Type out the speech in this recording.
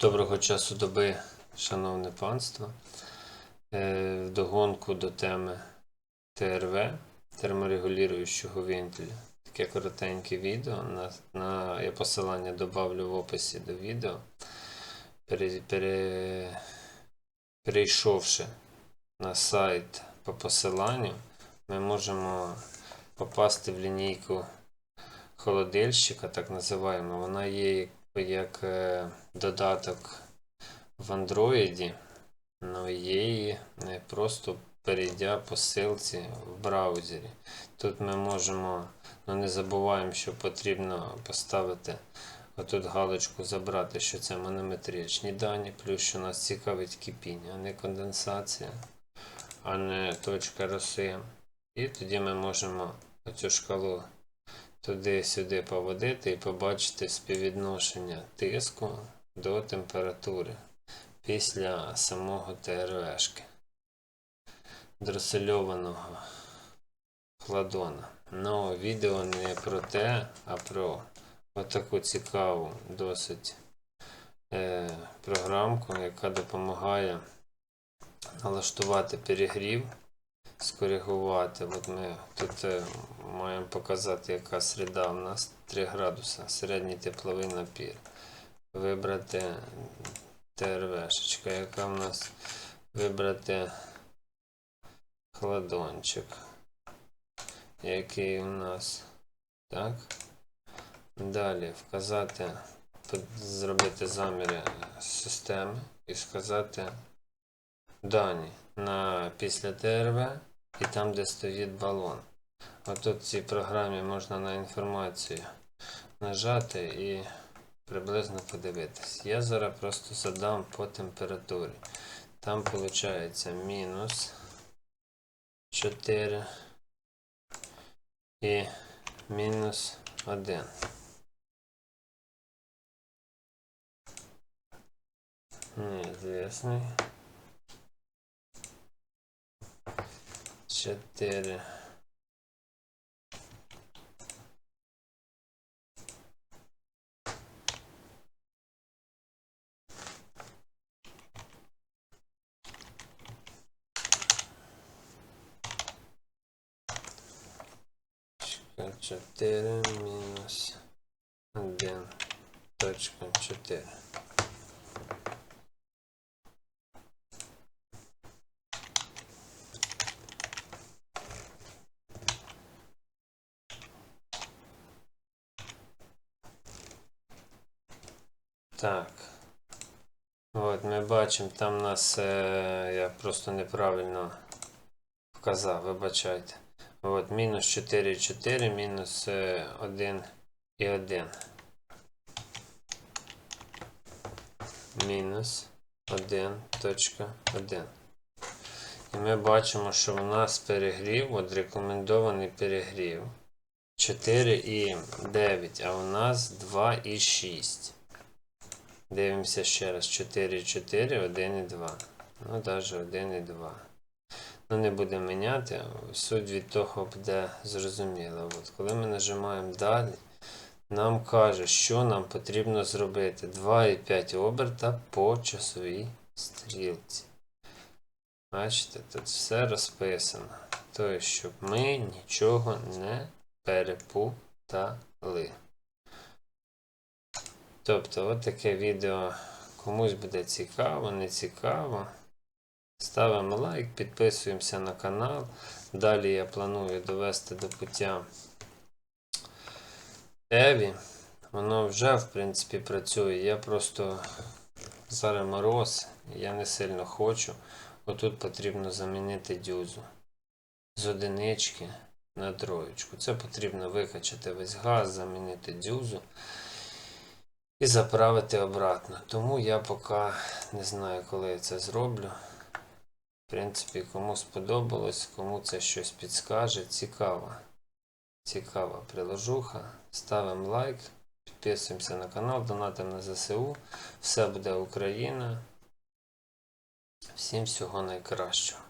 Доброго часу доби, шановне панство. Е, Вдогонку до теми ТРВ, терморегулюючого вентиля. Таке коротеньке відео. На, на, я посилання добавлю в описі до відео. Пере, пере, перейшовши на сайт по посиланню, ми можемо попасти в лінійку холодильщика, так називаємо. Вона є як, е, додаток в Android, але є її не просто перейдя по ссылці в браузері. Тут ми можемо, ну не забуваємо, що потрібно поставити отут галочку забрати, що це манометричні дані, плюс що нас цікавить кипіння, а не конденсація, а не точка роси. І тоді ми можемо оцю шкалу туди-сюди поводити і побачити співвідношення тиску до температури після самого ТРВшки дросельованого хладона. Ну, відео не про те, а про отаку цікаву досить е, програмку, яка допомагає налаштувати перегрів скоригувати. От ми тут е, маємо показати, яка середа у нас 3 градуса, середній тепловий напір. Вибрати ТРВшечка, яка в нас вибрати хладончик, який у нас. Так. Далі вказати, зробити заміри системи і сказати дані на після ТРВ і там, де стоїть балон. Отут в цій програмі можна на інформацію нажати і приблизно подивитись. Я зараз просто задам по температурі. Там виходить мінус 4 і мінус 1. Неизвестный. 4 4 минус 1 точка 4 Так. От ми бачимо, там нас е, я просто неправильно вказав, вибачайте. От, мінус 4,4, мінус е, 1 і 1. Мінус 1.1. І ми бачимо, що у нас перегрів, от рекомендований перегрів 4,9, а у нас 2,6. Дивимося ще раз. 4, 4, 1 і 2. Ну, навіть 1 і 2. Ну, не будемо міняти. Суть від того буде зрозуміла. От, коли ми нажимаємо далі, нам каже, що нам потрібно зробити 2,5 оберта по часовій стрілці. Бачите, тут все розписано. Тобто, щоб ми нічого не перепутали. Тобто, от таке відео комусь буде цікаво, не цікаво. Ставимо лайк, підписуємося на канал. Далі я планую довести до пуття Еві. Воно вже, в принципі, працює. Я просто зараз мороз, я не сильно хочу. Отут потрібно замінити дюзу з одинички на троєчку. Це потрібно викачати весь газ, замінити дюзу і заправити обратно. Тому я поки не знаю, коли я це зроблю. В принципі, кому сподобалось, кому це щось підскаже, цікаво. Цікава приложуха. Ставимо лайк, підписуємося на канал, донатимо на ЗСУ. Все буде Україна. Всім всього найкращого.